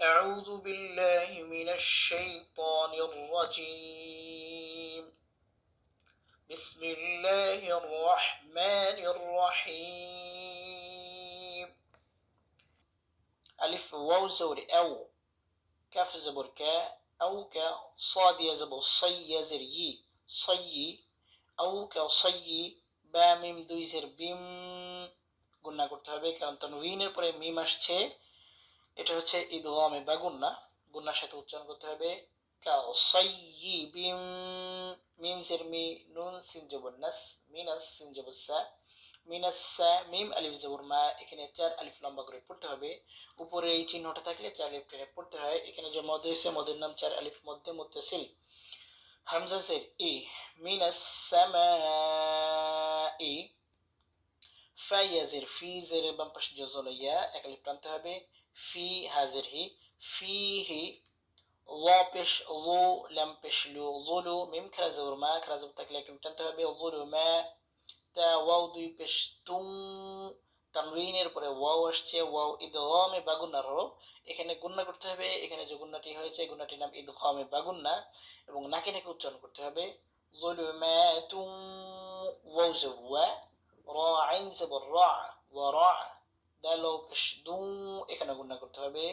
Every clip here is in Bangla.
أعوذ بالله من الشيطان الرجيم بسم الله الرحمن الرحيم ألف واو زور أو كاف زبر كا أو كا صاد يزبر صي يزر يي صي أو كا صي বা মিম দুই জের বিম গুণা করতে হবে কারণ তানউইনের পরে মিম আসছে এটা হচ্ছে ইদগামে বা গুন্না। গুন্নার সাথে উচ্চারণ করতে হবে কাও। সাইয়িবিম মিম জের মি, নুন সিন জবর, নাস, মিনাস সিন জবর মিনাস, সা, মিম, আলিফ, জবর, মা। এখানে চার আলিফ লম্বা করে পড়তে হবে। উপরে এই চিহ্নটা থাকলে চার আলিফ টেনে পড়তে হয়। এখানে যে মদ হয়েছে, মদের নাম চার আলিফ মধ্যে মুত্তাসিল হামজা জের ই, মিনাস সামাই। ফাইয়াজের ফি, জের বাম পাশে জজলিয়া এক আলিফ টানতে হবে। في هذه فيه ظا পেশ ظو لم পেশ লু ظلو মিম খারা জবর মা খারা জবর থাকলে একটু টানতে হবে ظلما তা ওয়াও দুই পেশ তুম তানরিনের পরে ওয়াও আসছে ওয়াও ইদগামে বাগুন্নার হরফ এখানে গুন্না করতে হবে এখানে যে গুন্নাটি হয়েছে গুন্নাটির নাম ইদগামে বাগুন্না এবং নাকে নাকে উচ্চারণ করতে হবে ظلماتun ওয়াও জবওয়া রা আইন জবর রা ওয়া রা এখানে করতে হবে।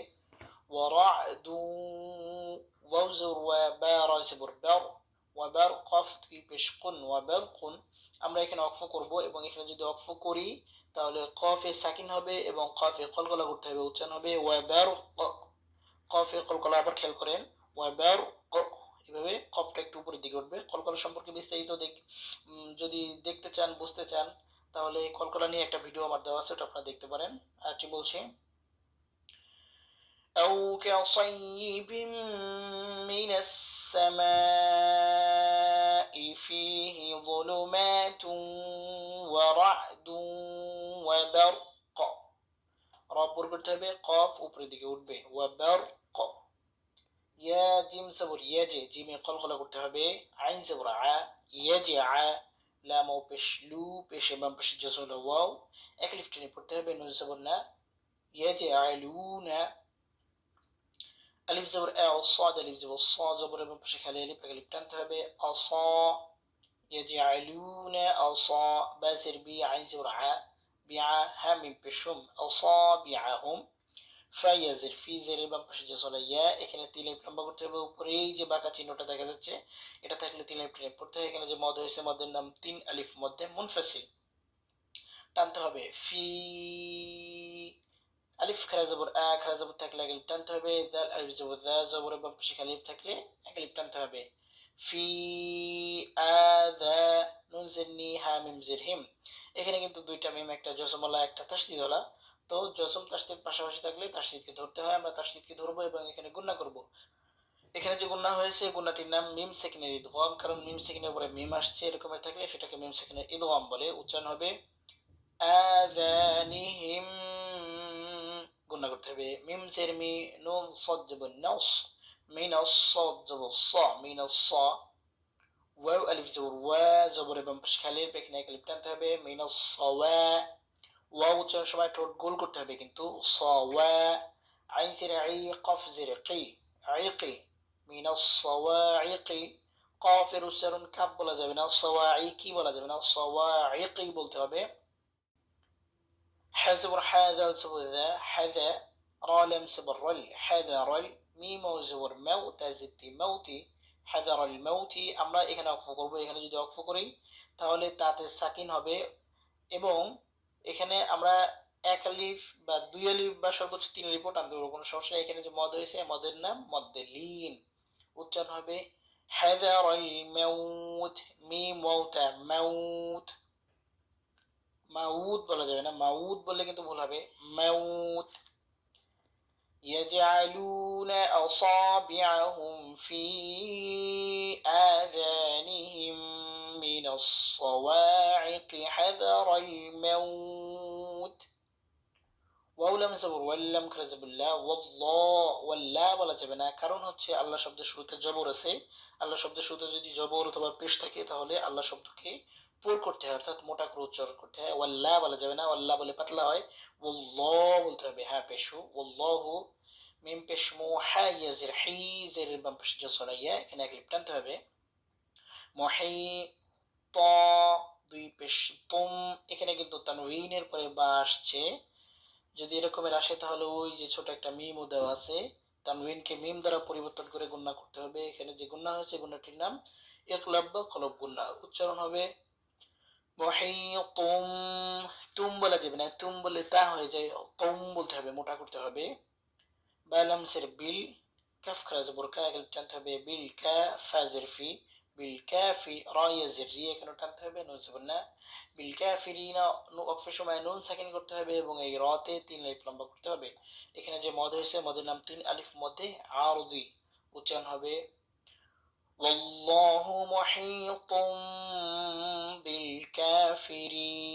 আমরা এখানে অক্ফ করব এবং এখানে যদি অক্ফ করি, তাহলে কফে সাকিন হবে এবং কফে কলকলা করতে হবে, উচ্চারণ হবে ওয়া বার কফে কলকলা আবার খেয়াল করেন ওয়া বার এভাবে কফটা একটু উপরের দিকে উঠবে। কলকলা সম্পর্কে বিস্তারিত যদি দেখতে চান, বুঝতে চান তাহলে কলকলা নিয়ে একটা ভিডিও আমার দেওয়া আছে ওটা আপনারা দেখতে পারেন আরেকটি বলছি أو كصيب من السماء فيه ظلمات ورعد وبرق রব পর করতে হবে কফ উপরের দিকে উঠবে ওয়াবারক ইয়া জিম সাবর ইয়া জে জিমে কলকলা করতে হবে আইন সাবর আ ইয়া জে আ লাম ও পেশ লু পেশে বাম পেশে জজল ওয়াও এক লিফ টেনে পড়তে হবে নুন জবর না ইয়াজে আইলুনা আলিফ জবর আ সাদ আলিফ জবর সা জবর বাম পেশে খালি আলিফ এক লিফ টানতে হবে আসা يجعلون أصابع بي عين زبر ع بيع هم بشم أصابعهم ফাইয়াজের ফিজের বাম পাশে যে চলে ইয়া এখানে তিন লাইফ লম্বা করতে হবে। উপরে এই যে বাঁকা চিহ্নটা দেখা যাচ্ছে, এটা থাকলে লাইফ টেনে পড়তে হয় এখানে যে মদ হয়েছে মদের নাম তিন আলিফ মধ্যে মুনফাসিল। টানতে হবে ফি, আলিফ, খারা জবর, আ, খারা জবর থাকলে এক আলিফ টানতে হবে, দাল, আলিফ জবর, দা, জবর বাম পাশে আলিফ থাকলে এক আলিফ টানতে হবে। ফি আদা নুন, জিন্নি, হা, মিম, জিরহিম। এখানে কিন্তু দুইটা মিম, একটা জসমলা, একটা তাসদিদওয়ালা তো জসম তাসদিদ পাশাপাশি থাকলে তাসদিদকে ধরতে হয়, আমরা তাসদিদকে ধরবো এবং এখানে গুণা করব। এখানে যে গুণা হয়েছে গুণাটির নাম মিম সেকেন্ডের ইদগম, কারণ মিম সেকেন্ডের উপরে মিম আসছে এরকমের থাকলে সেটাকে মিম সেকেন্ডের ইদগম বলে। উচ্চারণ হবে, আযানিহিম। গুণা করতে হবে, মিম সের মি, নুন, সাদ জবর নাস মিনাস সাদ জবর সা মিনাস স। ওয়াও, আলিফ, জবর, ওয়া, জবর এবং পেশখালির এখানে এক আলিফ টানতে হবে। মিনাস সাওয়া ওয়া উচ্চারণের সময় ঠোঁট গোল করতে হবে কিন্তু সাওয়া আইন জেরে আই কফ জেরে কি আইকি মিনাস সাওয়াইকি কফের উচ্চারণ কাপ বলা যাবে না সাওয়াইকি বলা যাবে না সাওয়াইকি বলতে হবে حزبر حاذا زبر ذا حذا را لم سبر رل حذر মিম ও জবর মাউত জিতি মাউতি হাজার আল মাউতি আমরা এখানে অক্ষ করব এখানে যদি অক্ষ করি তাহলে তাতে সাকিন হবে এবং এখানে আমরা এক আলিফ বা দুই আলিফ বা সর্বোচ্চ তিন আলিফ টানতে পারবো কোনো সমস্যা এখানে যে মদ হয়েছে মদের নাম মদ্দে লিন উচ্চারণ হবে হাজার আল মাউত মি মৌতা মাউত মাউত বলা যাবে না মাউত বললে কিন্তু ভুল হবে মাউত يجعلون أصابعهم في آذانهم من الصواعق حذر الموت ওয়াউলাম জবর ওয়াল্লাম খারাজাবুল্লাহ ওয়াল্লাহ ওয়াল্লাহ বলা যাবে না কারণ হচ্ছে আল্লাহ শব্দের শুরুতে জবর আছে আল্লাহ শব্দের শুরুতে যদি জবর অথবা পেশ থাকে তাহলে আল্লাহ শব্দকে পুর করতে হয় অর্থাৎ মোটা করে উচ্চারণ করতে হয় ওয়াল্লাহ বলা যাবে না ওয়াল্লাহ বলে পাতলা হয় ওল্লাহ বলতে হবে হ্যাঁ পেশু ওল্লাহু মিম পেশ মু হা ইয়াজির হি জের বাম পেশ জসলা ইয়া এখানে এক লিপ টানতে হবে মহি ত, দুই পেশ, তুম, এখানে কিন্তু তানউইনের পরে বা আসছে। যদি এরকমের আসে তাহলে ওই যে ছোট একটা মিমও দেওয়া আছে। তানউইনকে মিম দ্বারা পরিবর্তন করে গুণনা করতে হবে। এখানে যে গুণনা হয়েছে গুণনাটির নাম একলব্য কলব গুণনা উচ্চারণ হবে মহিতুম তুম বলা যাবে না, তুম বলে তা হয়ে যায়। তুম বলতে হবে, মোটা করতে হবে। বালামসের বিল, কাফ খারাজ বোরকা এগুলো টানতে হবে বিল, কা ফাজের ফি। বিল কাফি রায়াজের রি এখানে টানতে হবে নুন সাকিন না বিল কাফিরিনা নু অক্ফের সময় নুন সাকিন করতে হবে এবং এই রতে তিন আলিফ লম্বা করতে হবে এখানে যে মদ হয়েছে মদের নাম তিন আলিফ মধ্যে আরদি উচ্চারণ হবে والله محيط بالكافرين